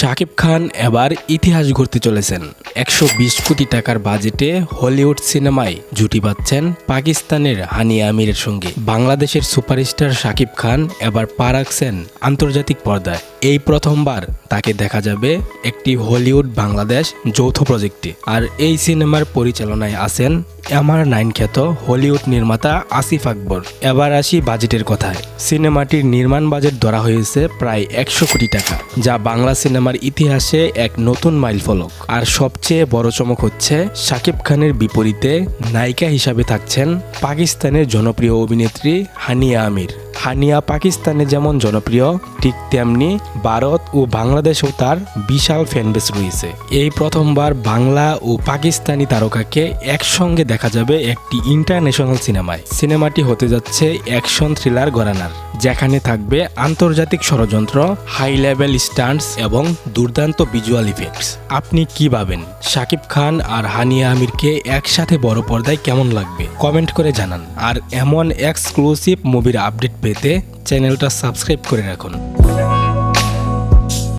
শাকিব খান এবার ইতিহাস গড়তে চলেছেন। একশো বিশ কোটি টাকার বাজেটে হলিউড সিনেমায় জুটি পাচ্ছেন পাকিস্তানের হানিয়া আমিরের সঙ্গে। বাংলাদেশের সুপারস্টার শাকিব খান এবার পা রাখছেন আন্তর্জাতিক পর্দায়। এই প্রথমবার তাকে দেখা যাবে একটি হলিউড বাংলাদেশ যৌথ প্রজেক্টে। আর এই সিনেমার পরিচালনায় আছেন এমআর নাইন খ্যাত হলিউড নির্মাতা আসিফ আকবর। এবার আসি বাজেটের কথায়। সিনেমাটির নির্মাণ বাজেট ধরা হয়েছে প্রায় একশো কোটি টাকা, যা বাংলা সিনেমার ইতিহাসে এক নতুন মাইলফলক আর সবচেয়ে বড় চমক হচ্ছে শাকিব খানের বিপরীতে নায়িকা হিসাবে থাকছেন পাকিস্তানের জনপ্রিয় অভিনেত্রী হানিয়া আমির। হানিয়া পাকিস্তানে যেমন জনপ্রিয়, ঠিক তেমনি ভারত ও বাংলাদেশেও তার বিশাল ফ্যানবেস রয়েছে। এই প্রথমবার বাংলা ও পাকিস্তানি তারকাকে একসঙ্গে দেখা যাবে একটি ইন্টারন্যাশনাল সিনেমায় সিনেমাটি হতে যাচ্ছে অ্যাকশন থ্রিলার গরানার যেখানে থাকবে আন্তর্জাতিক ষড়যন্ত্র হাই লেভেল স্টান্টস এবং দুর্দান্ত ভিজুয়াল ইফেক্টস আপনি কি ভাবেন? শাকিব খান আর হানিয়া আমিরকে একসাথে বড় পর্দায় কেমন লাগবে? কমেন্ট করে জানান। আর এমন এক্সক্লুসিভ মুভির আপডেট পেতে চ্যানেলটা সাবস্ক্রাইব করে রাখুন।